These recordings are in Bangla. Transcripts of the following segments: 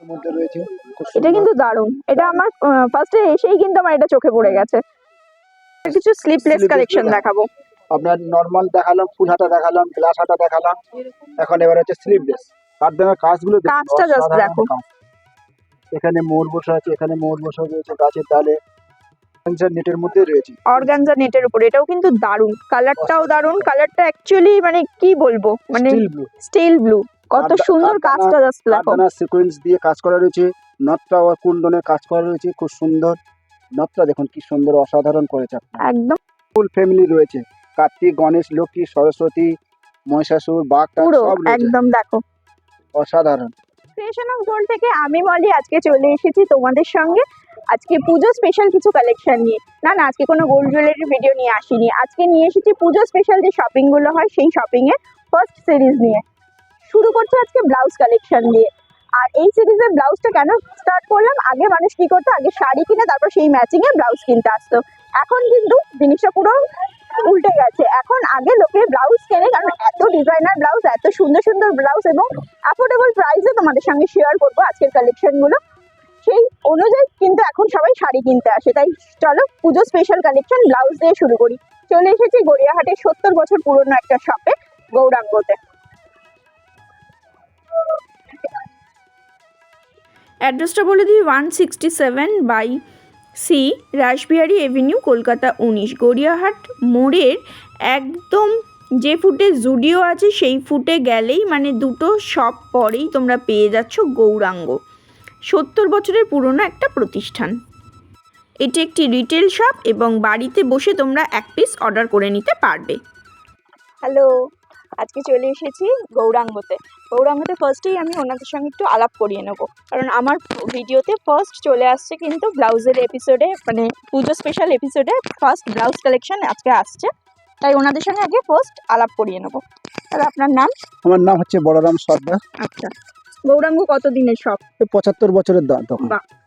এর মধ্যে রয়েছে। এটা কিন্তু দারুণ। এটা আমার ফার্স্টে এসেই কিন্তু আমার এটা চোখে পড়ে গেছে। কিছু স্লিপলেস কালেকশন দেখাবো। আপনার নর্মাল দেখালাম ফুল হাতা দেখালাম গ্লাস হাতা দেখালাম। এখন এবার হচ্ছে স্লিভলেস কাঠদানার কাজগুলো দেখুন, কাজটা অসাধারণ দেখো। এখানে মোর বসে আছে এখানে মোর বসে রয়েছে গাছের ডালে। অর্গানজা নেটের মধ্যে রয়েছে। অর্গানজা নেটের উপর। এটাও কিন্তু দারুণ। কালারটাও দারুণ। কালারটা অ্যাকচুয়ালি মানে কি বলব? মানে স্টিল ব্লু কত সুন্দর কাজটা জাস্ট দেখো। সিকোয়েন্স দিয়ে কাজ করা রয়েছে। নথটা ও কুন্দনের কাজ করা রয়েছে খুব সুন্দর। নথটা দেখুন কি সুন্দর অসাধারণ করেছে একদম। ফুল ফ্যামিলি রয়েছে। কার্তিক গণেশ লক্ষ্মী সরস্বতী মহিষাসুর বাঘ সব একদম দেখো। অসাধারণ। ক্রিয়েশন অফ গোল্ড থেকে আমি মলি আজকে চলে এসেছি তোমাদের সঙ্গে। আজকে পুজো স্পেশাল কিছু কালেকশন নিয়ে। না না আজকে কোনো গোল্ড জুয়েলারির ভিডিও নিয়ে আসিনি। আজকে নিয়ে এসেছি পুজো স্পেশাল যে শপিংগুলো হয় সেই শপিং এর ফার্স্ট সিরিজ নিয়ে। শুরু করছে আজকে ব্লাউজ কালেকশন দিয়ে আর এই সিরিজের ব্লাউজটা কেন স্টার্ট করলাম? আগে মানুষ কি করতো? আগে শাড়ি কিনে তারপর সেই ম্যাচিং এ ব্লাউজ কিনতে আসতো। এখন কিন্তু জিনিসটা পুরো উল্টে গেছে। এখন আগে লোকে ব্লাউজ কেনে, কারণ এত ডিজাইনার ব্লাউজ, এত সুন্দর সুন্দর ব্লাউজ এবং অ্যাফোর্ডেবল প্রাইসে তোমাদের সঙ্গে শেয়ার করব আজকের কালেকশনগুলো সেই অনুযায়ী কিন্তু এখন সবাই শাড়ি কিনতে আসে। তাই চলো পুজো স্পেশাল কালেকশন ব্লাউজ দিয়ে শুরু করি। চলে এসেছি গড়িয়াহাটের সত্তর বছর পুরনো একটা শপে গৌরাঙ্গতে। অ্যাড্রেসটা বলে দিই one sixty seven by C Rashbehari avenue, Kolkata উনিশ। গড়িয়াহাট মোড়ের একদম যে ফুটে জুডিও আছে, সেই ফুটে গেলেই মানে দুটো শপ পরেই তোমরা পেয়ে যাচ্ছ গৌরাঙ্গ। সত্তর বছরের পুরনো একটা প্রতিষ্ঠান। এটি একটি রিটেল শপ এবং বাড়িতে বসে তোমরা এক পিস অর্ডার করে নিতে পারবে। হ্যালো আজকে চলে এসেছি গৌরাঙ্গতে। গৌরাঙ্গতে ফার্স্টেই আমি ওনাদের সঙ্গে একটু আলাপ করিয়ে নেব। কারণ আমার ভিডিওতে ফার্স্ট চলে আসছে কিন্তু ব্লাউজের এপিসোডে মানে পুজো স্পেশাল এপিসোডে ফার্স্ট ব্লাউজ কালেকশন আজকে আসছে। তাই ওনাদের সঙ্গে আগে ফার্স্ট আলাপ করিয়ে নেব। তাহলে আপনার নাম? আমার নাম হচ্ছে বড়রাম সর্দার। আচ্ছা। গৌরাঙ্গ কতদিনের শখ? পঁচাত্তর বছরের বাহ।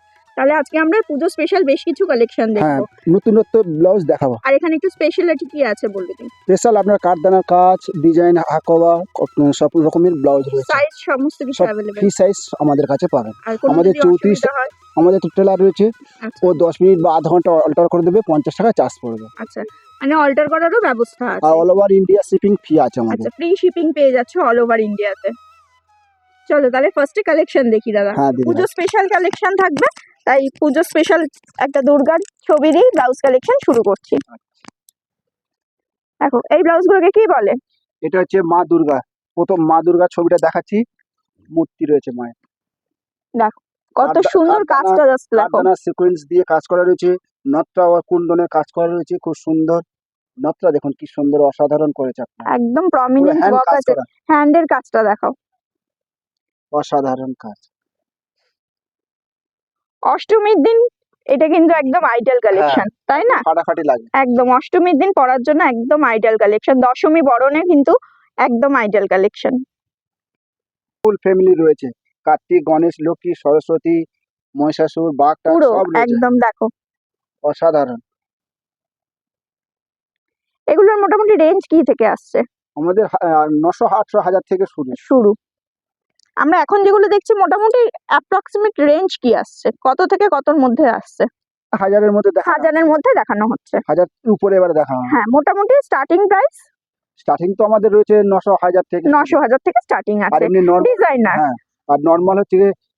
তাহলে আজকে আমরা পুজো স্পেশাল বেশ কিছু কালেকশন হ্যাঁ দেখব। নতুনত্ব ব্লাউজ দেখাবো। আর এখানে একটু স্পেশালিটি কি আছে বলবে স্পেশাল আপনার কাঠদানার কাজ ডিজাইন হাকোয়া সব রকমের ব্লাউজ রয়েছে। সাইজ সমস্ত কিছু অ্যাভেলেবেল ফ্রি সাইজ আমাদের কাছে পাবেন। আমাদের 34 হয়? আমাদের টেলার রয়েছে। আচ্ছা। ও দশ মিনিট বা আধা ঘণ্টা অল্টার করে দেবে পঞ্চাশ টাকা চার্জ পড়বে। আচ্ছা। মানে অল্টার করারও ব্যবস্থা আছে? আর all over India shipping fee আছে আমাদের। আচ্ছা ফ্রি শিপিং পেয়ে যাচ্ছে অল ওভার ইন্ডিয়াতে চলো তাহলে ফার্স্টে কালেকশন দেখি দাদা। হ্যাঁ দিদি পুজো স্পেশাল কালেকশন থাকবে। তাই পুজো স্পেশাল একটা দুর্গার ছবি দিয়ে ব্লাউজ কালেকশন শুরু করছি। দেখো এই ব্লাউজগুলোকে কি বলে? এটা হচ্ছে মা দুর্গা। প্রথম মা দুর্গা ছবিটা দেখাচ্ছি। মূর্তি রয়েছে মায়ের। দেখো কত সুন্দর কাজটা জাস্ট দেখো। সিকোয়েন্স দিয়ে কাজ করা রয়েছে। নথটা ও কুন্দনের কাজ করা রয়েছে খুব সুন্দর। নথটা দেখুন কি সুন্দর অসাধারণ করেছে আপনার। একদম পুরো প্রমিনেন্ট ওয়ার্ক আছে। হ্যান্ডের কাজটা দেখাও অসাধারণ কাজ। অষ্টমীর দিন এটা কিন্তু একদম আইডিয়াল হ্যাঁ। কালেকশন তাই না? ফাটাফাটি লাগে। একদম অষ্টমীর দিন পরার জন্য একদম আইডিয়াল কালেকশন দশমী বরণে কিন্তু একদম আইডিয়াল কালেকশন ফুল ফ্যামিলি রয়েছে। কার্তিক গণেশ লক্ষ্মী সরস্বতী মহিষাসুর বাঘ পুরো একদম দেখো। অসাধারণ। এগুলোর মোটামুটি রেঞ্জ কি থেকে আসছে? আমাদের নশো আটশো হাজার থেকে শুরু। শুরু। আমরা এখন যেগুলো দেখছি মোটামুটি অ্যাপ্রক্সিমেট রেঞ্জ কি আসছে? কত থেকে কতর মধ্যে আসছে? হাজারের মধ্যে হাজারের মধ্যে দেখানো হচ্ছে। হাজার উপরে এবারে দেখা হ্যাঁ মোটামুটি স্টার্টিং প্রাইস স্টার্টিং তো আমাদের রয়েছে নশো হাজার থেকে। নশো হাজার থেকে স্টার্টিং আর আছে। ডিজাইনার হ্যাঁ আর নর্মাল হচ্ছে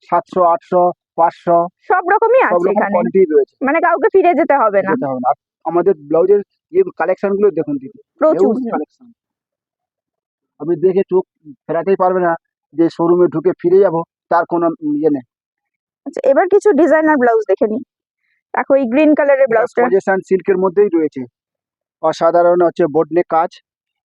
সাতশো আটশো পাঁচশো। সব রকমই আছে এখানে। মানে কাউকে ফিরে যেতে হবে না। যেতে হবে না। আমাদের ব্লাউজের ইয়ে কালেকশনগুলো দেখুন দিদি প্রচুর। কালেকশন আপনি দেখে চোখ ফেরাতেই পারবে না। যে শোরুমে ঢুকে ফিরে যাব তার কোনো ইয়ে নেই। আচ্ছা এবার কিছু ডিজাইনার ব্লাউজ দেখে নি দেখো এই গ্রিন কালারের ব্লাউজটা পজেশন সিল্কের মধ্যেই রয়েছে। অসাধারণ হচ্ছে বোটনেক কাজ।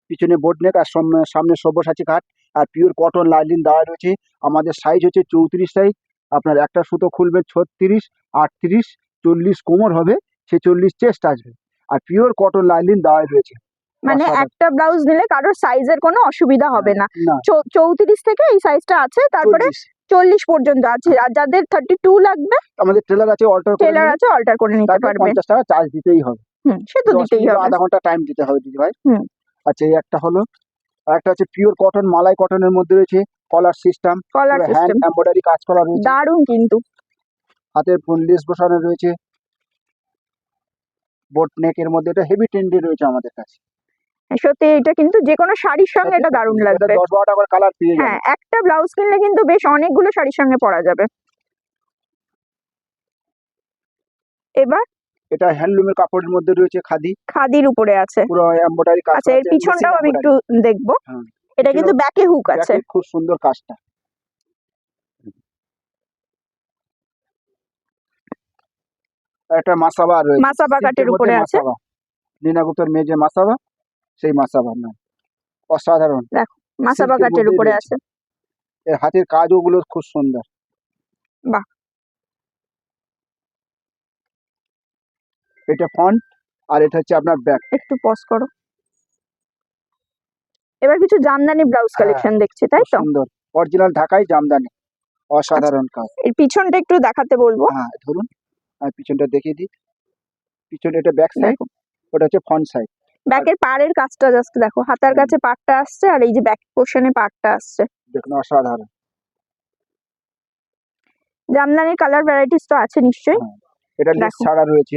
পিছনে বোটনেক আর সামনে- সামনে সব্যসাচী কাঠ আর পিওর কটন লাইলিন দেওয়া রয়েছে। আমাদের সাইজ হচ্ছে চৌত্রিশ সাইজ আপনার একটা সুতো খুলবে ছত্রিশ আটত্রিশ চল্লিশ কোমর হবে ছেচল্লিশ চেস্ট আসবে। আর পিওর কটন লাইলিন দেওয়া রয়েছে। মানে একটা ব্লাউজ নিলে কারোর সাইজের কোনো অসুবিধা হবে না। চৌত্রিশ থেকে এই সাইজটা আছে তারপরে চল্লিশ। পর্যন্ত আছে। আর যাদের থার্টি টু লাগবে আমাদের ট্রেলার আছে অল্টার টেলার আছে অল্টার করে নিতে পারবে। পঞ্চাশ টাকা চার্জ দিতেই হবে। হুম সে তো দিতেই হবে। আধা ঘণ্টা টাইম দিতে হবে দিদি ভাই। আচ্ছা এই একটা হলো আর একটা হচ্ছে পিওর কটন মালাই কটনের মধ্যে রয়েছে collar system collar system embroidery কাজ করা রয়েছে। দারুণ কিন্তু। হাতের লেস বসানো রয়েছে। বোট নেকের মধ্যে এটা হেভি ট্রেন্ডে রয়েছে আমাদের কাছে। সত্যি এটা কিন্তু যে কোনো শাড়ির সঙ্গে এটা দারুণ লাগবে। হ্যাঁ একটা ব্লাউজ কিনলে কিন্তু বেশ অনেকগুলো শাড়ির সঙ্গে পরা যাবে। এবার? এটা হ্যান্ডলুমের কাপড়ের মধ্যে রয়েছে খাদি। খাদির উপরে আছে। পুরো এমব্রয়ডারি কাজ আচ্ছা এর পিছনটাও আমি একটু। দেখব। হ্যাঁ। এটা কিন্তু ব্যাকে হুক আছে। খুব সুন্দর কাজটা। একটা মাসাবা রয়েছে। মাসাবা কাটের উপরে আছে। লীনা গুপ্তের মেয়ে যে মাসাবা। সেই মাসাবার নাম অসাধারণ। silk এর কাটের উপরে আছে। এর হাতের কাজ ওগুলো খুব সুন্দর। বাহ। এটা ফন্ট আর এটা হচ্ছে আপনার ব্যাক একটু পজ করো। এবার কিছু জামদানি ব্লাউজ হ্যাঁ, কালেকশন দেখছি তাই তো? সুন্দর। অরিজিনাল ঢাকাই জামদানি। অসাধারণ কাজ। এর পিছনটা একটু দেখাতে বলব। হ্যাঁ ধরুন আমি পিছনটা দেখিয়ে দিই। পিছনে এটা ব্যাক সাইড ওটা হচ্ছে ফ্রন্ট সাইড ব্যাকের পাড়ের কাজটা জাস্ট দেখো হাতার। কাছে পাড়টা আসছে আর এই যে ব্যাক পোর্শনে পাড়টা আসছে। দেখুন অসাধারণ। জামদানির কালার ভ্যারাইটিস তো আছে নিশ্চয়ই। এটা লেস ছাড়া রয়েছে।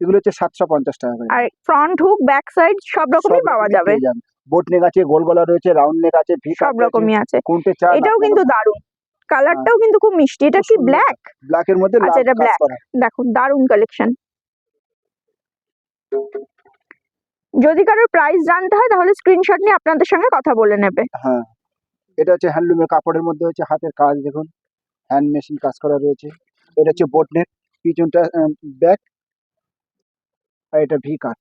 এগুলো হচ্ছে সাতশো পঞ্চাশ টাকা করে। আর ফ্রন্ট হুক ব্যাক সাইড সব রকমই পাওয়া যাবে। বোট নেক আছে গোল গলা রয়েছে রাউন্ড নেক আছে ভি সব রকমই আছে। কোনটে চার এটাও কিন্তু দারুণ। কালারটাও কিন্তু খুব মিষ্টি। এটা কি ব্ল্যাক ব্ল্যাক এর মধ্যে আচ্ছা, এটা ব্ল্যাক দেখো দারুণ কালেকশন যদি কারোর প্রাইস জানতে হয়, তাহলে স্ক্রিনশট নিয়ে আপনাদের সঙ্গে কথা বলে নেবে। হ্যাঁ এটা হচ্ছে হ্যান্ডলুমের কাপড়ের মধ্যে হচ্ছে হাতের কাজ, দেখুন। হ্যান্ড মেশিন কাজ করা রয়েছে। এটা হচ্ছে বোট নেক পিছনটা ব্যাক আর এটা ভি কাট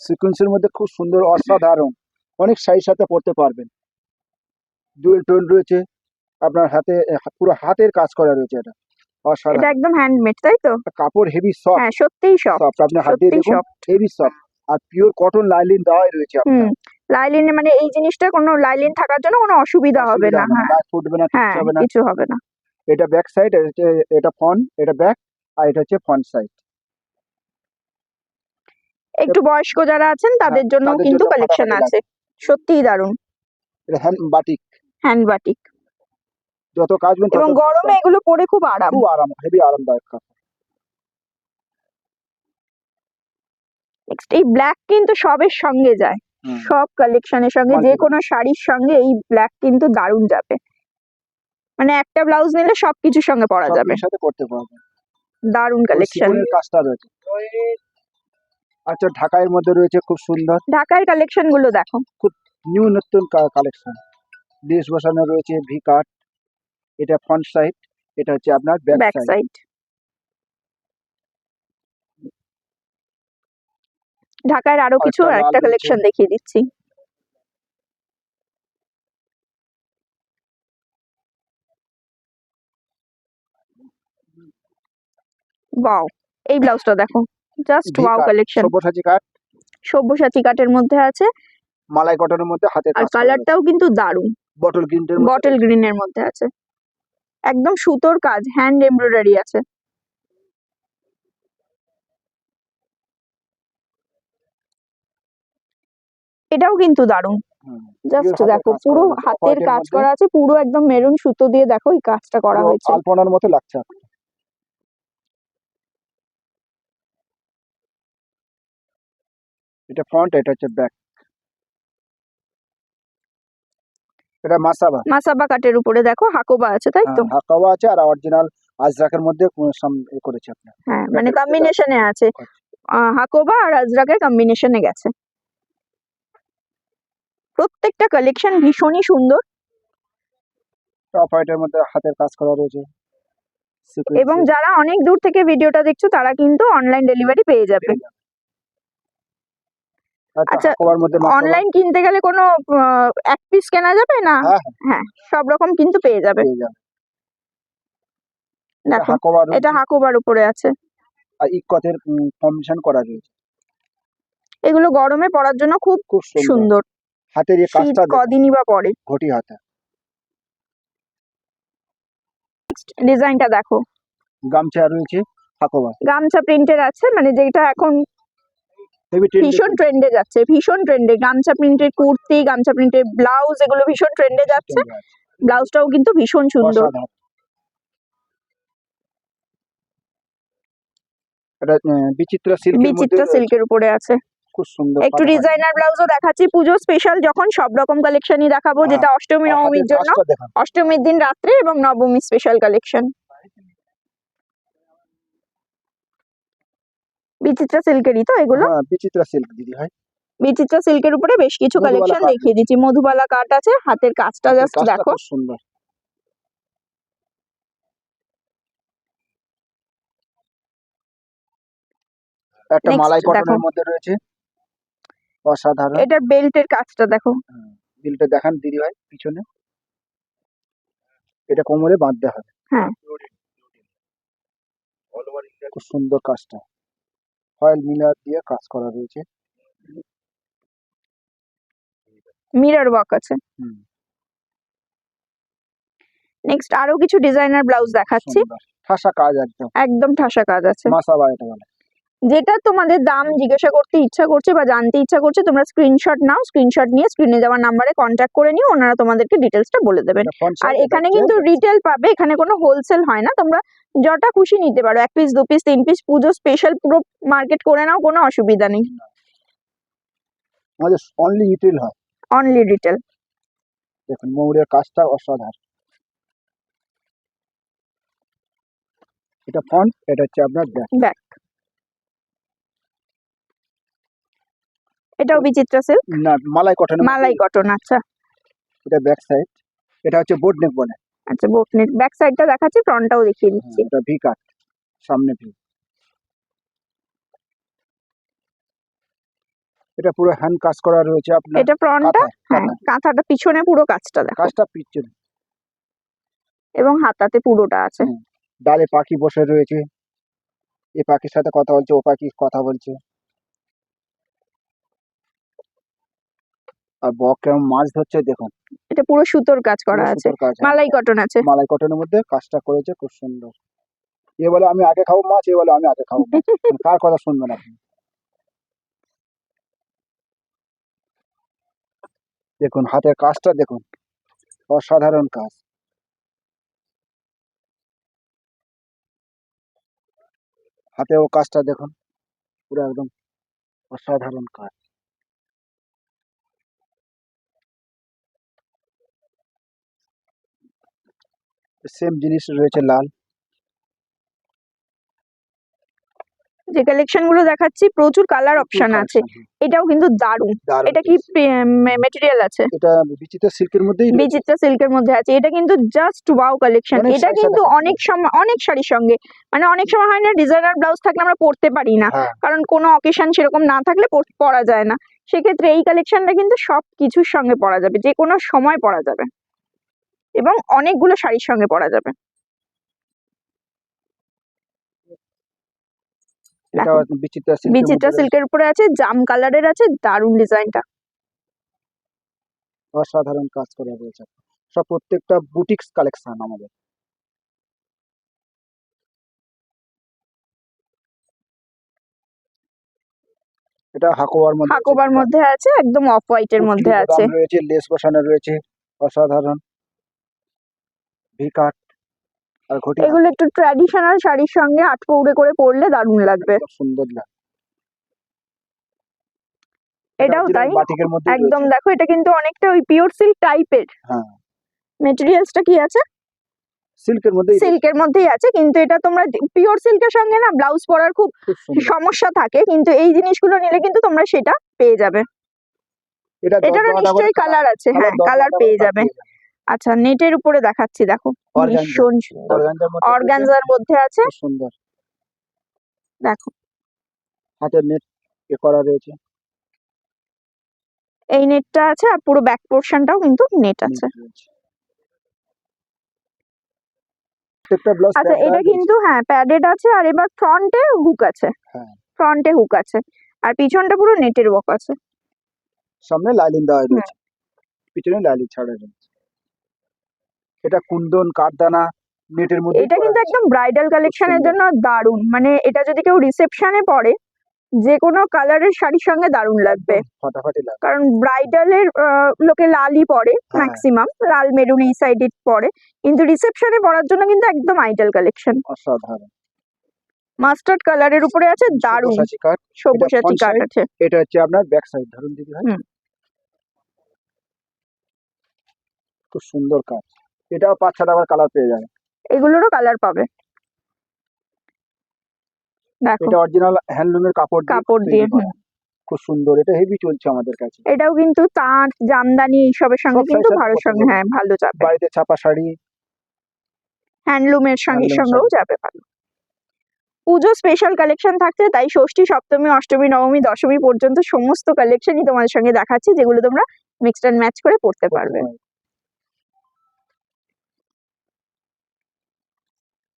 সিকুয়েন্সের মধ্যে খুব সুন্দর, অসাধারণ। অনেক সাইজ সাথে পড়তে পারবেন। ডুয়েল টোন রয়েছে। আপনার হাতে, পুরো হাতের কাজ করা রয়েছে এটা। এটা একদম হ্যান্ডমেড তাই তো? কাপড় হেভি সফট হ্যাঁ সত্যিই সফট আপনি হাত দিয়ে দেখুন হেভি সফট আর পিওর কটন লাইলিন দেওয়াই রয়েছে আপনার। লাইলিনে মানে এই জিনিসটা কোনো লাইলিন থাকার জন্য কোনো অসুবিধা হবে না হ্যাঁ। হ্যাঁ কিছু হবে না। এটা ব্যাক সাইড এটা ফ্রন্ট এটা ব্যাক আর এটা হচ্ছে ফ্রন্ট সাইড একটু বয়স্ক যারা আছেন তাদের জন্য হ্যাঁ, কিন্তু কালেকশন আছে। সত্যিই দারুণ। এটা হ্যান্ড বাটিক হ্যান্ড বাটিক যত তত এবং গরমে এগুলো পরে খুব আরাম। খুব আরাম হেভি আরামদায়ক কাপড় নেক্সট এই ব্ল্যাক কিন্তু সবের সঙ্গে যায়। সব কালেকশনের সঙ্গে যে কোনো শাড়ির সঙ্গে এই ব্ল্যাক কিন্তু দারুণ যাবে। মানে একটা ব্লাউজ নিলে সবকিছুর সঙ্গে পরা যাবে। সাথে পড়তে পারবেন দারুণ কালেকশন কাজটা রয়েছে। আচ্ছা ঢাকাইয়ের মধ্যে রয়েছে খুব সুন্দর। ঢাকার কালেকশনগুলো দেখো। খুব নিউ নতুন কালেকশন লেস বসানো রয়েছে ভি কাট এটা ফ্রন্ট সাইড এটা হচ্ছে আপনার ব্যাক সাইড ঢাকার আরও কিছু একটা কালেকশন দেখিয়ে দিচ্ছি। ওয়াও এই ব্লাউজটা দেখো। Just wow collection Sabyasachi cut Sabyasachi কাটের মধ্যে আছে। মালাই কটনের মধ্যে হাতের আর কালারটাও কিন্তু দারুণ। বটল গ্রিনটের বটল গ্রিনের মধ্যে আছে। একদম সুতোর কাজ হ্যান্ড এমব্রয়ডারি আছে। এটাও কিন্তু দারুণ। জাস্ট দেখো পুরো হাতের কাজ করা আছে পুরো একদম মেরুন সুতো দিয়ে দেখো এই কাজটা করা হয়েছে। আলপনার মতো লাগছে এটা ফ্রন্ট এটা হচ্ছে ব্যাক এটা মাসাবা। মাসাবা কাটের উপরে দেখো হাকোবা আছে তাই তো? হাকাওয়া আছে আর অরিজিনাল আজরাকের মধ্যে করেছে আপনার। হ্যাঁ মানে কম্বিনেশনে আছে। হাকোবা আর আজরাকের কম্বিনেশনে গেছে। প্রত্যেকটা কালেকশন ভীষণই সুন্দর। টপ হোয়াইটের মধ্যে হাতের কাজ করা রয়েছে। এবং যারা অনেক দূর থেকে ভিডিওটা দেখছ তারা কিন্তু অনলাইন ডেলিভারি পেয়ে যাবে। আচ্ছা। অনলাইন কিনতে গেলে কোনো এক পিস কেনা যাবে না? হ্যাঁ হ্যাঁ। সব রকম কিন্তু পেয়ে যাবে। দেখো এটা হাকোবার উপরে আছে। আর ইকতের কম্বিনেশন করা রয়েছে। এগুলো গরমে পরার জন্য খুব খুব সুন্দর। হাতের এই কাজটা কদিনই বা পরে। ঘটি হাতে। ডিজাইনটা দেখো। গামছা রয়েছে হাকোয়া গামছা প্রিন্টের আছে মানে যেটা এখন ভীষণ ট্রেন্ডে যাচ্ছে ভীষণ ট্রেন্ডে গামছা প্রিন্টের কুর্তি গামছা প্রিন্টের ব্লাউজ এগুলো ভীষণ ট্রেন্ডে যাচ্ছে। ব্লাউজটাও কিন্তু ভীষণ সুন্দর। এটা বিচিত্র সিল্কের বিচিত্র সিল্কের উপরে আছে। খুব সুন্দর একটু। ডিজাইনার ব্লাউজও দেখাচ্ছি। পুজো স্পেশাল যখন সব রকম কালেকশনই দেখাবো হ্যাঁ, যেটা অষ্টমী নবমীর জন্য অষ্টমীর দিন রাত্রে এবং নবমী স্পেশাল কালেকশন বিচিত্রা সিল্কেরই তো এগুলো? বিচিত্রা সিল্ক দিদি ভাই। বিচিত্রা সিল্কের উপরে বেশ কিছু কালেকশন দেখিয়ে দিচ্ছি। মধুবালা কাট আছে হাতের কাজটা জাস্ট দেখো। সুন্দর। একটা মালাই কটনের মধ্যে রয়েছে। অসাধারণ। এটার বেল্টের কাজটা দেখো। বিলটা দেখান দিদি ভাই পিছনে। এটা কোমরে বাঁধতে হবে। হ্যাঁ। খুব সুন্দর কাজটা। ফয়েল মিলার দিয়ে কাজ করা রয়েছে। মিরর ওয়ার্ক আছে। হুম। নেক্সট আরও কিছু ডিজাইনার ব্লাউজ দেখাচ্ছি। ঠাসা কাজ একদম। একদম ঠাসা কাজ আছে। মাসা এটা বলে যেটা তোমাদের দাম জিজ্ঞাসা করতে ইচ্ছা করছে বা জানতে ইচ্ছা করছে তোমরা স্ক্রিনশট নাও স্ক্রিনশট নিয়ে স্ক্রিনে যাওয়ার নাম্বারে কন্ট্যাক্ট করে নিও ওনারা তোমাদেরকে ডিটেলসটা বলে দেবেন এটা আর এখানে কিন্তু রিটেল পাবে এখানে কোনো হোলসেল হয় না তোমরা যটা খুশি নিতে পারো এক পিস দু পিস তিন পিস পুজো স্পেশাল পুরো মার্কেট করে নাও কোনো অসুবিধা নেই। আমাদের অনলি ইটেল হয়। অনলি রিটেল দেখুন ময়ূরের কাজটা অসাধারণ। এটা ফ্রন্ট এটা হচ্ছে আপনার ব্যাক ব্যাক এটাও বিচিত্রা সিল্ক না মালাই কটন মালাই কটন আচ্ছা। এটা ব্যাক সাইড এটা হচ্ছে বোট নেক বলে। আচ্ছা বোটনেট ব্যাক সাইডটা দেখাচ্ছি ফ্রন্টটাও দেখিয়ে দিচ্ছি। এটা ভি কাট সামনে ভি এটা পুরো হ্যান্ড কাজ করা রয়েছে আপনার এটা ফ্রন্টটা হ্যাঁ কাঁথাটা পিছনে পুরো কাজটা দেখো। কাজটা পিছনে। এবং হাতাতে পুরোটা আছে। ডালে পাখি বসে রয়েছে। এ পাখির সাথে কথা বলছে ও পাখি কথা বলছে। আর বক কেমন মাছ ধরছে দেখুন। এটা পুরো সুতোর কাজ করা আছে। হ্যাঁ। মালাই কটন আছে। মালাই কটনের মধ্যে কাজটা করেছে খুব সুন্দর। এ বলে আমি আগে খাব মাছ এ বলে আমি আগে খাব কার কথা শুনবেন আপনি? দেখুন হাতের কাজটা দেখুন। অসাধারণ কাজ। হাতেও কাজটা দেখুন। পুরো একদম অসাধারণ কাজ। সেম জিনিস রয়েছে লাল। যে কালেকশনগুলো দেখাচ্ছি প্রচুর কালার অপশন আছে। এটাও কিন্তু দারুণ। এটা কি। মেটেরিয়াল আছে? এটা বিচিত্র সিল্কের মধ্যেই। বিচিত্রা সিল্কের মধ্যে আছে। এটা কিন্তু জাস্ট ওয়াও কালেকশন এটা কিন্তু অনেক সময় অনেক শাড়ির সঙ্গে। মানে অনেক সময় হয় না ডিজাইনার ব্লাউজ থাকলে আমরা পরতে পারি না। হ্যাঁ। কারণ কোনো অকেশন সেরকম না থাকলে পরা যায় না। সেক্ষেত্রে এই কালেকশনটা কিন্তু সব কিছুর সঙ্গে পরা যাবে। যে কোনো সময় পরা যাবে। এবং অনেকগুলো শাড়ির সঙ্গে পরা যাবে। এটা বিচিত্র সিল্কের উপরে আছে জাম কালারের আছে দারুণ ডিজাইনটা। অসাধারণ কাজ করা রয়েছে। সব প্রত্যেকটা বুটিক্স কালেকশন আমাদের। এটা হাকোয়ার মধ্যে হাকোবার মধ্যে আছে একদম অফ হোয়াইটের পুঁটলি মধ্যে আছে। রয়েছে লেস বসানো রয়েছে অসাধারণ। ভি কাট আর ঘটি এগুলো একটু ট্র্যাডিশনাল শাড়ির সঙ্গে আটপৌড়ে করে পরলে দারুণ লাগবে। সুন্দর লাগে। এটাও তাই। একদম দেখো এটা কিন্তু অনেকটা ওই পিওর সিল্ক টাইপের হ্যাঁ। মেটেরিয়ালসটা কি আছে? সিল্কের মধ্যে সিল্কের মধ্যেই আছে কিন্তু এটা তোমরা পিওর সিল্কের সঙ্গে না ব্লাউজ পরার খুব সমস্যা থাকে কিন্তু এই জিনিসগুলো নিলে কিন্তু তোমরা সেটা পেয়ে যাবে। এটা এটারও নিশ্চয়ই কালার আছে হ্যাঁ কালার পেয়ে যাবে। আচ্ছা নেটের উপরে দেখাচ্ছি দেখো। ভীষণ সুন্দর। অর্গানজার মধ্যে আছে। সুন্দর। দেখো। হাতের নেট এ করা রয়েছে। এই নেটটা আছে আর পুরো ব্যাক পোর্শনটাও কিন্তু নেট আছে। আচ্ছা এটা কিন্তু হ্যাঁ প্যাডেড আছে আর এবার ফ্রন্টে হুক আছে। হ্যাঁ। ফ্রন্টে হুক আছে। আর পিছনটা পুরো নেটের ওয়ার্ক আছে। সামনে লাইলিন দেওয়া রয়েছে। পিছনে লাইলিন ছাড়া রয়েছে। এটা কুন্দন কাঠদানা নেটের মধ্যে এটা কিন্তু একদম ব্রাইডাল কালেকশনের। জন্য দারুণ। মানে এটা যদি কেউ রিসেপশনে পরে যে কোনো কালারের শাড়ির সঙ্গে দারুণ লাগবে। ফাটাফাটি লাগে কারণ ব্রাইডালের লোকে লালই পরে হ্যাঁ। ম্যাক্সিমাম লাল মেরুন এই সাইডে পরে। কিন্তু রিসেপশনে পরার জন্য কিন্তু একদম আইডল কালেকশন অসাধারণ। মাস্টার্ড কালারের উপরে আছে দারুণ। সব্যসাচী কাট আছে। এটা হচ্ছে আপনার ব্যাক সাইড ধরুন দিদি ভাই খুব সুন্দর কাজ এটাও পাঁচ ছ টাকার কালার পেয়ে যাবে। এগুলোরও কালার পাবে। দেখো। এটা অরিজিনাল হ্যান্ডলুমের কাপড় কাপড় দিয়ে। খুব সুন্দর এটা হেভি চলছে আমাদের কাছে। এটাও কিন্তু তাঁত জামদানি এইসবের সঙ্গে কিন্তু পরতে সঙ্গে হ্যাঁ ভালো যাবে। বাড়িতে ছাপা শাড়ি। হ্যান্ডলুমের সঙ্গে সঙ্গেও যাবে ভালো। পুজো স্পেশাল কালেকশন থাকছে তাই ষষ্ঠী সপ্তমী অষ্টমী নবমী দশমী পর্যন্ত সমস্ত কালেকশনই তোমাদের সঙ্গে দেখাচ্ছি যেগুলো তোমরা মিক্সড অ্যান্ড ম্যাচ করে পড়তে পারবে।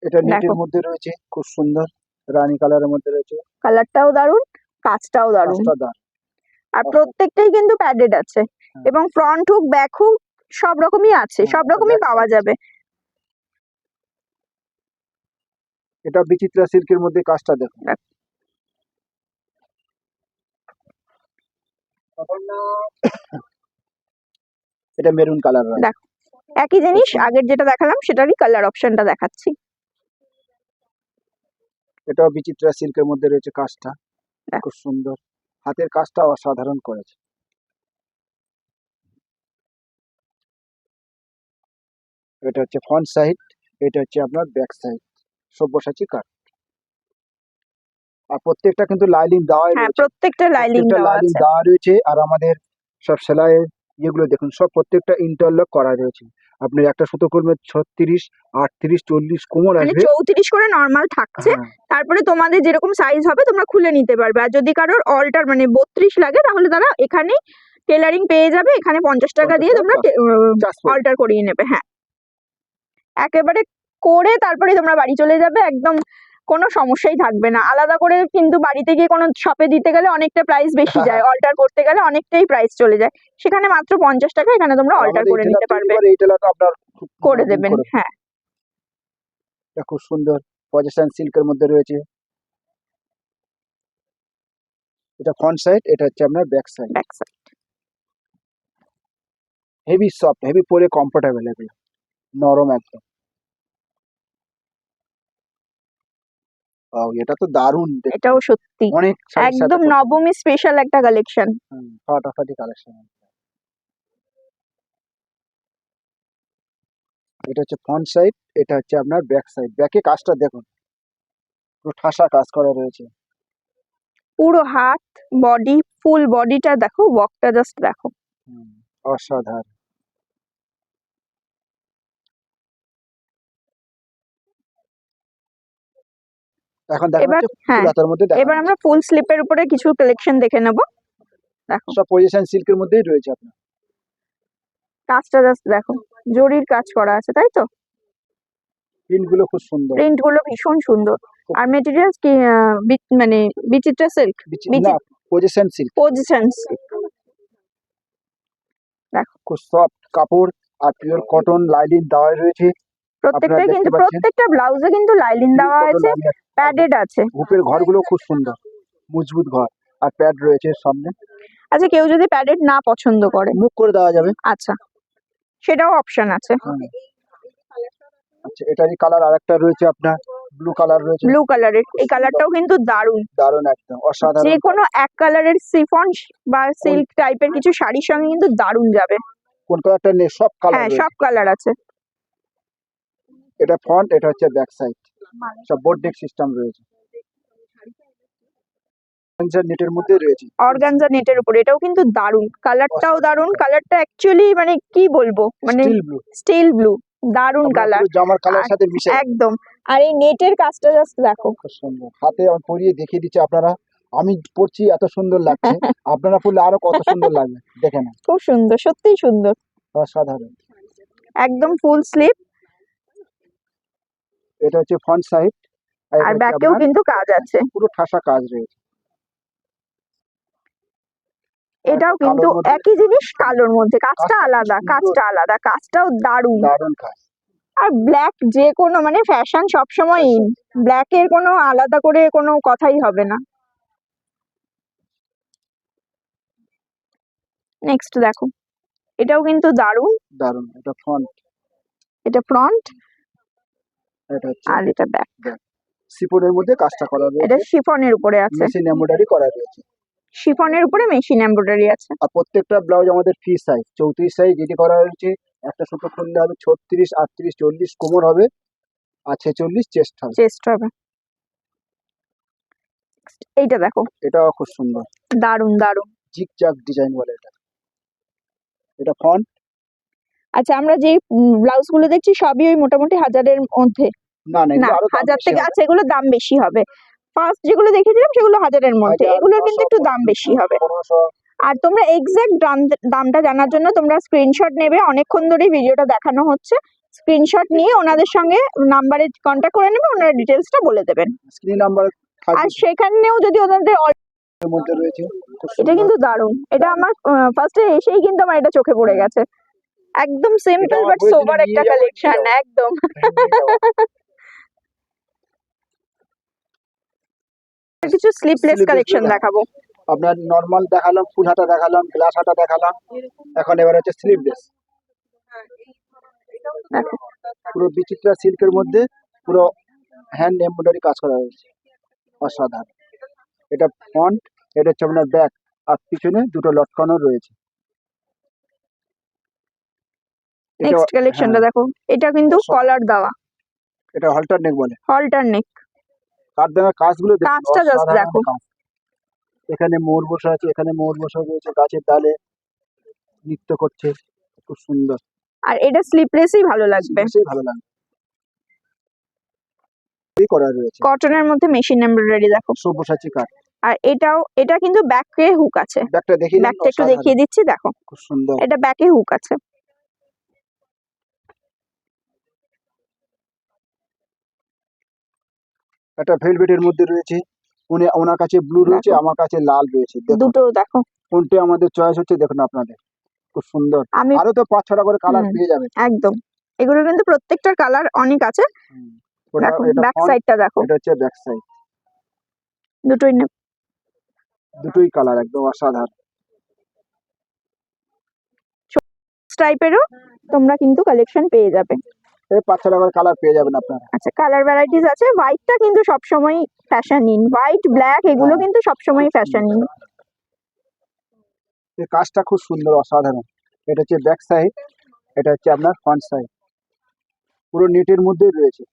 এটা নেটের। মধ্যে রয়েছে খুব সুন্দর। রানী কালারের মধ্যে রয়েছে। কালারটাও দারুণ কাজটাও দারুণ আর প্রত্যেকটাই কিন্তু প্যাডেড আছে। এবং ফ্রন্ট হুক ব্যাক হুক সব রকমই আছে হ্যাঁ, সব রকমই পাওয়া যাবে। এটা বিচিত্রা সিল্কের মধ্যে কাজটা দেখুন দেখ। এটা মেরুন কালার দেখ। একই জিনিস আগের যেটা দেখালাম সেটারই কালার অপশনটা দেখাচ্ছি। এটাও বিচিত্রা সিল্কের মধ্যে রয়েছে কাজটা। খুব সুন্দর। হাতের কাজটা অসাধারণ করেছে। এটা হচ্ছে ফ্রন্ট সাইড এটা হচ্ছে আপনার ব্যাক সাইড সব্যসাচী কাঠ আর প্রত্যেকটা কিন্তু লাইলিং দেওয়া হ্যাঁ প্রত্যেকটা লাইলিং প্রত্যেকটা দেওয়া লাইলিং আছে। দেওয়া রয়েছে আর আমাদের সব সেলাইয়ের ইয়েগুলো দেখুন সব প্রত্যেকটা ইন্টারলক করা রয়েছে। আপনি একটা সুতো করবে ছত্রিশ আটত্রিশ চল্লিশ কোমর মানে আসবে। চৌত্রিশ করে নর্মাল থাকছে। হ্যাঁ, তারপরে তোমাদের যেরকম সাইজ হবে তোমরা খুলে নিতে পারবে। আর যদি কারোর অল্টার মানে বত্রিশ লাগে তাহলে তারা এখানে টেলারিং পেয়ে যাবে। এখানে পঞ্চাশ টাকা দিয়ে তোমরা অল্টার করিয়ে নেবে হ্যাঁ। একেবারে করে তারপরে তোমরা বাড়ি চলে যাবে একদম কোনো সমস্যাই থাকবে না। আলাদা করে কিন্তু বাড়িতে গিয়ে কোনো শপে দিতে গেলে অনেকটা প্রাইস বেশি যায়। অল্টার করতে গেলে অনেকটাই প্রাইস চলে যায়। সেখানে মাত্র পঞ্চাশ টাকা এখানে তোমরা অল্টার করে নিতে পারবে। করে দারুণ দেবেন হ্যাঁ। খুব সুন্দর। পজিশন সিল্কের মধ্যে রয়েছে। এটা ফ্রন্ট সাইড এটা হচ্ছে আপনার back side back side heavy soft heavy পরে কমফোর্টেবল এগুলো। নরম একদম। Wow, এটা তো দারুণ এটাও সত্যি। অনেক একদম নবমী স্পেশাল একটা কালেকশন ফাটাফাটি কালেকশন এটা হচ্ছে ফ্রন্ট সাইড এটা হচ্ছে আপনার ব্যাক সাইড ব্যাকে কাজটা দেখুন। পুরো ঠাসা কাজ করা রয়েছে। পুরো হাত বডি ফুল বডিটা দেখো ওয়ার্কটা জাস্ট দেখো। অসাধারণ। এখন দেখা এবার যাচ্ছে হ্যাঁ ফুলাতার মধ্যে দেখা এবার আমরা ফুল স্লিপের উপরে কিছু কালেকশন দেখে নেব। দেখো। সব পজিশন সিল্কের মধ্যেই রয়েছে আপনার। কাজটা জাস্ট দেখো জরির কাজ করা আছে তাই তো? প্রিন্টগুলো খুব সুন্দর। প্রিন্টগুলো ভীষণ সুন্দর। আর মেটেরিয়াল কি মানে বিচিত্রা সিল্ক বিচি- বিচি- না পজিশন সিল্ক পজিশন খুব সফট কাপড় আর পিওর কটন লাইলিন দেওয়া রয়েছে। প্রত্যেকটা কিন্তু। প্রত্যেকটা ব্লাউজে কিন্তু লাইলিন দেওয়া আছে প্যাডেড আছে। হুপের ঘরগুলো খুব সুন্দর। মজবুত ঘর। আর প্যাড রয়েছে সামনে। আচ্ছা কেউ যদি প্যাডেড না পছন্দ করে। মুখ করে দেওয়া যাবে। আচ্ছা সেটাও অপশন আছে। হুম। আচ্ছা এটারই কালার আরেকটা রয়েছে আপনার। ব্লু কালার রয়েছে। ব্লু কালারের এই কালারটাও কিন্তু দারুণ। দারুণ একদম অসাধারণ। যে কোনো এক কালারের সিফন বা সিল্ক টাইপের কিছু শাড়ির সঙ্গে কিন্তু দারুণ যাবে। কোন কালারটা নেই সব কালার হ্যাঁ সব কালার আছে। এটা ফ্রন্ট এটা হচ্ছে ব্যাক সাইড সব বোর্ড ডেক সিস্টেম রয়েছে। নেটের মধ্যে রয়েছে। অর্গানজা নেটের উপরে। এটাও কিন্তু কালারটাও কালারটা অ্যাকচুয়ালি মানে কি বলব? মানে স্টিল ব্লু দারুণ কালার জামার কালার সাথে মিশে একদম। আর এই নেটের কাজটা জাস্ট দেখো। হাতে আমি পরিয়ে দেখিয়ে দিচ্ছি আপনারা। আমি পড়ছি এত সুন্দর লাগছে। আপনারা পড়লে আরও কত সুন্দর লাগবে। দেখে না খুব সুন্দর সত্যিই সুন্দর। অসাধারণ। একদম ফুল স্লিপ এটা হচ্ছে ফ্রন্ট সাইড আর ব্যাকেও কিন্তু কাজ আছে। পুরো ঠাসা কাজ রয়েছে। এটাও কিন্তু একই জিনিস কালোর মধ্যে কাজটা আলাদা কাজটা আলাদা কাজটাও দারুণ। দারুণ কাজ। আর ব্ল্যাক যে কোনো মানে ফ্যাশন সবসময় ইন ব্ল্যাকের কোনো আলাদা করে কোনো কথাই হবে না। নেক্সট দেখো। এটাও কিন্তু দারুণ। দারুণ এটা ফ্রন্ট এটা ফ্রন্ট এটা হচ্ছে আর এটা ব্যাক সিপনের মধ্যে কাজটা করা এটা রয়েছে শিফনের উপরে আছে। মেশিন এমব্রয়ডারি করা রয়েছে। শিফনের উপরে মেশিন এমব্রয়ডারি আছে। আর প্রত্যেকটা ব্লাউজ আমাদের ফ্রি সাইজ চৌত্রিশ সাইজ যেটি করা হয়েছে একটা সুতো খুললে হবে ছত্রিশ আটত্রিশ চল্লিশ কোমর হবে আর ছেচল্লিশ চেস্ট হবে। চেস্ট হবে। এইটা দেখো। এটাও খুব সুন্দর। দারুণ দারুণ। জিগজাগ ডিজাইন বলে এটা। এটা ফন্ট আচ্ছা আমরা যে ব্লাউজগুলো দেখছি সবই ওই মোটামুটি হাজারের মধ্যে। না এগুলো হাজার থেকে হবে। আচ্ছা এগুলোর দাম বেশি হবে। ফার্স্ট যেগুলো দেখেছিলাম সেগুলো হাজারের মধ্যে। হাজার, এগুলোর কিন্তু একটু দাম বেশি হবে। আর তোমরা এক্সাক্ট দাম দামটা জানার জন্য তোমরা স্ক্রিনশট নেবে। অনেকক্ষণ ধরে ভিডিওটা দেখানো হচ্ছে। স্ক্রিনশট নিয়ে ওনাদের সঙ্গে নাম্বারে কন্ট্যাক্ট করে নেবে ওনারা ডিটেলসটা বলে দেবেন। স্ক্রিন নাম্বার আর সেখানেও যদি ওনাদের মধ্যে রয়েছে। এটা কিন্তু দারুণ। এটা আমার ফার্স্টে এসেই কিন্তু আমার এটা চোখে পড়ে গেছে। একদম সিম্পল বাট সোবার একটা কালেকশন একদম। কিছু স্লিপলেস কালেকশন দেখাবো। আপনার নর্মাল দেখালাম ফুল হাতা দেখালাম গ্লাস হাতা দেখালাম। এখন এবার হচ্ছে স্লিপলেস দেখো পুরো বিচিত্রা সিল্কের মধ্যে পুরো হ্যান্ড এমব্রয়ডারি কাজ করা হয়েছে। অসাধারণ। এটা ফ্রন্ট এটা হচ্ছে আপনার ব্যাক আর পিছনে দুটো লটকানো রয়েছে এটা- নেক্সট কালেকশনটা হ্যাঁ, দেখো। এটা কিন্তু। কলার দেওয়া। এটা হলটার নেক বলে। হলটার নেক কাঠ দেওয়ার কাজগুলো কাজটা অসাধারণ দেখো। এখানে মোর বসে আছে এখানে মোর বসে রয়েছে গাছের ডালে নৃত্য করছে। খুব সুন্দর। আর এটা স্লিপলেসই ভালো লাগবে। বেশি ভালো লাগে এই করা রয়েছে? কটনের মধ্যে মেশিন এমব্রয়ডারি দেখো। সব্যসাচী কাঠ আর এটাও এটা কিন্তু ব্যাকে হুক আছে। ব্যাগটা দেখিয়ে ব্যাকটা একটু দেখিয়ে দিচ্ছি দেখো। খুব সুন্দর। এটা ব্যাকে হুক আছে। একটা ভেলভেটের মধ্যে রয়েছে। উনি ওনার কাছে ব্লু রয়েছে আমার কাছে লাল রয়েছে দুটো দেখো। কোনটা আমাদের চয়েস হচ্ছে দেখুন আপনাদের। খুব সুন্দর। আমি আরও তো পাঁচ ছটা করে কালার পেয়ে যাবেন। একদম। এগুলো কিন্তু প্রত্যেকটার কালার অনেক আছে। দেখো ব্যাক সাইডটা দেখো। এটা হচ্ছে ব্যাক সাইড দুটোই নে- দুটোই কালার একদম অসাধারণ। টাইপেরও তোমরা কিন্তু কালেকশন পেয়ে যাবে। এই পাঁচ ছটা করে কালার পেয়ে যাবেন আপনারা। আচ্ছা কালার ভ্যারাইটিস আছে। হোয়াইটটা কিন্তু সবসময় ফ্যাশন ইন হোয়াইট ব্ল্যাক এগুলো হ্যাঁ। কিন্তু সবসময় ফ্যাশন ইন এই কাজটা খুব সুন্দর অসাধারণ। এটা হচ্ছে ব্যাক সাইড এটা হচ্ছে আপনার ফ্রন্ট সাইড পুরো নেটের মধ্যেই রয়েছে।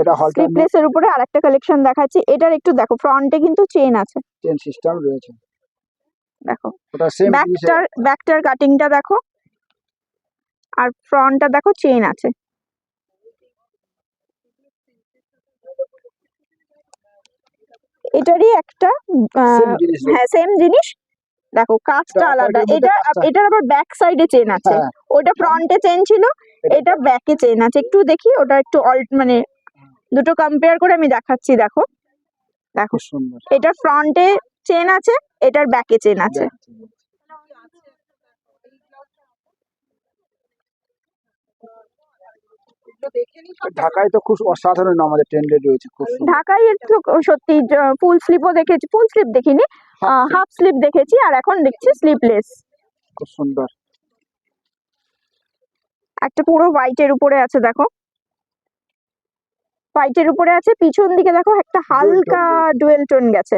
এটা হলটার স্লিপলেস এর উপরে আরেকটা কালেকশন দেখাচ্ছি। এটার একটু দেখো ফ্রন্টে কিন্তু চেন আছে। চেন সিস্টেম রয়েছে। দেখো। ওটা সেম ব্যাকটার ব্যাকটার কাটিংটা দেখো। আর ফ্রন্টটা দেখো চেন আছে। এটারই একটা। হ্যাঁ সেম জিনিস। দেখো কাজটা আলাদা। এটা এটার আবার ব্যাক সাইডে চেন আছে। ওটা ফ্রন্টে চেন ছিল এটা- ব্যাকে চেন আছে। একটু দেখি ওটা একটু অল্ট মানে দুটো কম্পেয়ার করে আমি দেখাচ্ছি দেখো। দেখো এটা ফ্রন্টে চেন আছে এটার ব্যাকে চেন আছে। ঢাকায় তো খুব অসাধারণ আমাদের ট্রেন্ডে রয়েছে খুব ঢাকায় তো সত্যি ফুল স্লিপও দেখেছি ফুল স্লিপ দেখিনি। হাফ স্লিপ দেখেছি আর এখন দেখছি স্লিপলেস খুব সুন্দর। একটা পুরো হোয়াইটের উপরে আছে দেখো। হোয়াইটের উপরে আছে পিছন দিকে দেখো একটা হালকা ডুয়েল টোন গেছে।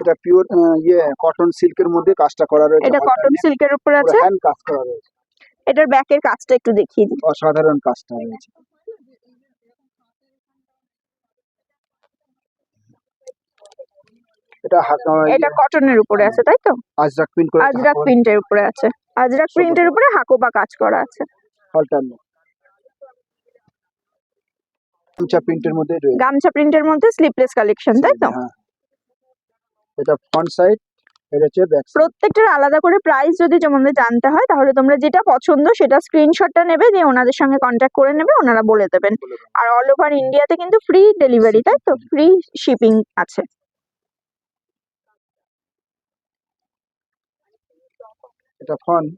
এটা পিওর ইয়ে কটন সিল্কের মধ্যে কাজটা করা রয়েছে। এটা কটন সিল্কের উপরে আছে? হ্যান্ড কাজ করা রয়েছে। এটার ব্যাকের কাজটা একটু দেখিয়ে দিই। অসাধারণ কাজটা রয়েছে। এটা হাত এটা কটনের উপরে আছে তাই তো? আজরাক প্রিন্ট করে আজরাক প্রিন্টের উপরে আছে। আজরাক প্রিন্টের উপরে হাকোবা কাজ করা আছে। অল্টারনেট গামছা প্রিন্টের মধ্যে রয়েছে। গামছা প্রিন্টের মধ্যে স্লিপলেস কালেকশন তাই তো? হ্যাঁ। এটা ফ্রন্ট সাইড এটা হচ্ছে ব্যাক প্রত্যেকটার আলাদা করে প্রাইস যদি তোমাদের জানতে হয় তাহলে তোমরা যেটা পছন্দ সেটা স্ক্রিনশটটা নেবে দিয়ে ওনাদের সঙ্গে কন্ট্যাক্ট করে নেবে ওনারা বলে দেবেন। আর অল ওভার ইন্ডিয়াতে কিন্তু ফ্রি ডেলিভারি তাই তো? ফ্রি শিপিং আছে। এটা ফ্রন্ট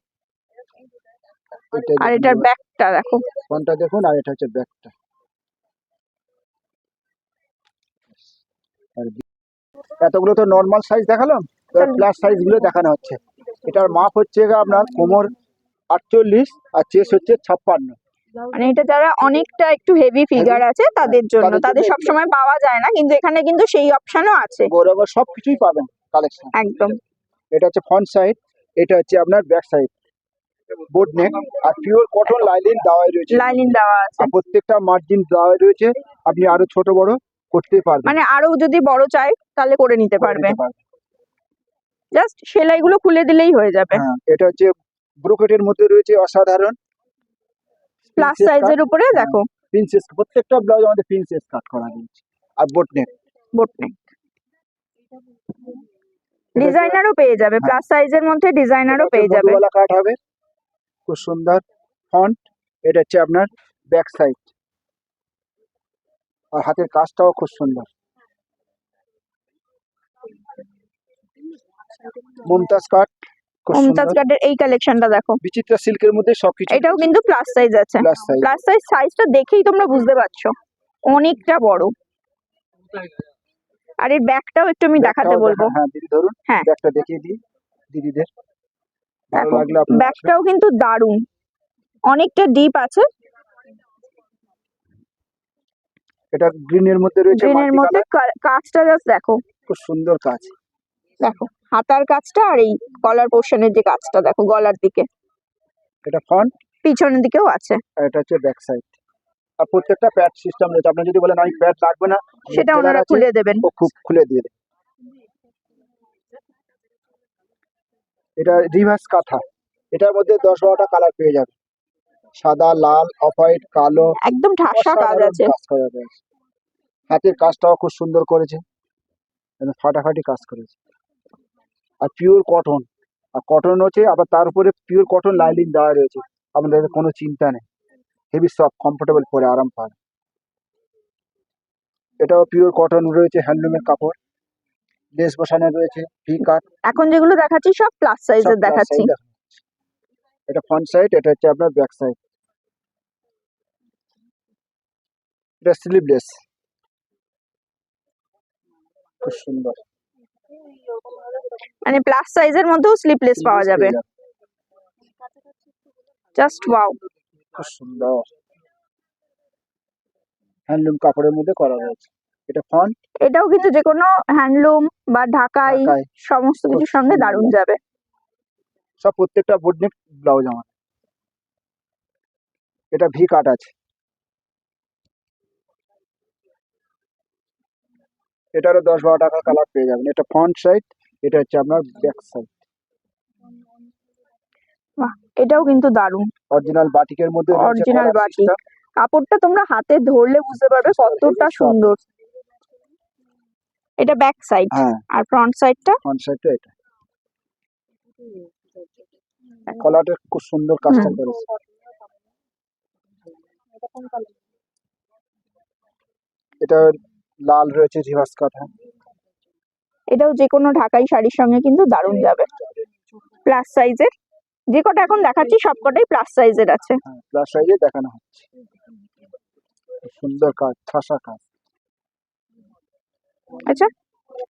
আর এটার ব্যাকটা দেখো। ফ্রন্টটা দেখুন আর এটা হচ্ছে ব্যাকটা এতগুলো তো নর্মাল সাইজ দেখালাম। প্লাস সাইজগুলো দেখানো হচ্ছে। এটার মাপ হচ্ছে আপনার কোমর আটচল্লিশ আর চেস হচ্ছে ছাপ্পান্ন। মানে এটা যারা অনেকটা একটু হেভি ফিগার আছে তাদের জন্য। তাদের একটু- সবসময় পাওয়া যায় না কিন্তু এখানে কিন্তু সেই অপশনও আছে। বরাবর সব কিছুই পাবেন কালেকশন একদম। এটা হচ্ছে ফ্রন্ট সাইড এটা হচ্ছে আপনার ব্যাক সাইড বোট নেক আর পিওর কটন লাইলিন দেওয়াই রয়েছে। লাইনিং দেওয়া আছে। প্রত্যেকটা মার্জিন দেওয়াই রয়েছে। আপনি আরও ছোট বড় করতেই পারবেন মানে আরও যদি বড় চাই তাহলে করে নিতে পারবে। জাস্ট সেলাইগুলো খুলে দিলেই হয়ে যাবে। হ্যাঁ এটা হচ্ছে ব্রোকেটের মধ্যে রয়েছে অসাধারণ। প্লাস সাইজের উপরে দেখো। প্রিন্সেস প্রত্যেকটা ব্লাউজ আমাদের প্রিন্সেস কাট করা রয়েছে। আর বোট নেক বোট নেক ডিজাইনারও পেয়ে যাবে। হ্যাঁ। প্লাস সাইজের মধ্যে ডিজাইনারও পেয়ে যাবে। মধুবালা কাট হবে। খুব সুন্দর। ফন্ট এটা হচ্ছে আপনার ব্যাক সাইড আর হাতের কাজটাও খুব সুন্দর। মুমতাজ কাট মমতাজ কাটের এই কালেকশনটা দেখো। বিচিত্রা সিল্কের মধ্যে সবকিছু। এটাও কিন্তু প্লাস সাইজ আছে। প্লাস সাইজ সাইজটা দেখেই তোমরা বুঝতে পারছ। অনেকটা বড়। আর এর ব্যাগটাও একটু আমি দেখাতে বলব। হ্যাঁ দিদি ধরুন। হ্যাঁ। দেখিয়ে দিই দিদিদের। কিন্তু দারুণ। অনেকটা ডিপ আছে। এটা গ্রিনের মধ্যে রয়েছে গ্রিনের multi মধ্যে কাজটা জাস্ট দেখো। খুব সুন্দর কাজ। দেখো হাতার কাজটা আর এই গলার পোর্শনের যে কাজটা দেখো গলার দিকে। এটা ফ্রন্ট পিছনের দিকেও আছে। আর এটা হচ্ছে ব্যাক সাইড আর প্রত্যেকটা প্যাড সিস্টেম রয়েছে। আপনি যদি বলেন আমি প্যাড লাগবে না সেটা ওনারা খুলে দেবেন। ও খুব খুলে দিয়ে দেবে। এটা রিভার্স কাঁথা। এটার মধ্যে দশ বারোটা কালার পেয়ে যাবে। সাদা লাল অফ হোয়াইট কালো একদম ঠাসা কাজ আছে। কাজ করা রয়েছে হাতের কাজটাও খুব সুন্দর করেছে। একদম ফাটাফাটি কাজ করেছে। আর পিওর কটন আর কটন হচ্ছে আবার তার উপরে পিওর কটন লাইনিং দেওয়া রয়েছে। আপনাদের কোনো চিন্তা নেই। হেভি সফট কমফোর্টেবল পরে আরাম পান এটাও পিওর কটন রয়েছে হ্যান্ডলুমের কাপড়। লেস বসানো রয়েছে ভি কাট এখন যেগুলো দেখাচ্ছি সব প্লাস সাইজের দেখাচ্ছি। এটা ফ্রন্ট সাইড এটা হচ্ছে আপনার ব্যাক সাইড এটা স্লিভলেস খুব সুন্দর। মানে প্লাস সাইজের মধ্যেও স্লিপলেস পাওয়া যাবে। জাস্ট ওয়াও খুব সুন্দর। হ্যান্ডলুম কাপড়ের মধ্যে করা রয়েছে এটা ফন্ট এটাও কিন্তু যে কোনো হ্যান্ডলুম বা ঢাকাই সমস্ত কিছুর সঙ্গে। দারুণ যাবে। সব প্রত্যেকটা বোট নেক ব্লাউজ আমার এটা ভি কাট আছে। এটারও দশ বারো টাকা কালার পেয়ে যাবেন। এটা ফ্রন্ট সাইড এটা হচ্ছে আপনার ব্যাক সাইড এটাও কিন্তু দারুণ। অরিজিনাল বাটিকের মধ্যে অরিজিনাল বাটিক। কাপড়টা তোমরা হাতে ধরলে বুঝতে পারবে কতটা সুন্দর। এটা ব্যাক সাইড আর ফ্রন্ট সাইডটা ফ্রন্ট সাইডটা এটা। কলারটা খুব সুন্দর কাজটা করেছে এটা লাল রয়েছে রিভার্স কাটা এটাও যে কোনো ঢাকাই শাড়ির সঙ্গে কিন্তু দারুণ যাবে। প্লাস সাইজের। যে কটা এখন দেখাচ্ছি সব কটাই প্লাস সাইজের আছে। হ্যাঁ প্লাস সাইজে দেখানো হচ্ছে। সুন্দর কাজ ঠাসা কাজ। আচ্ছা।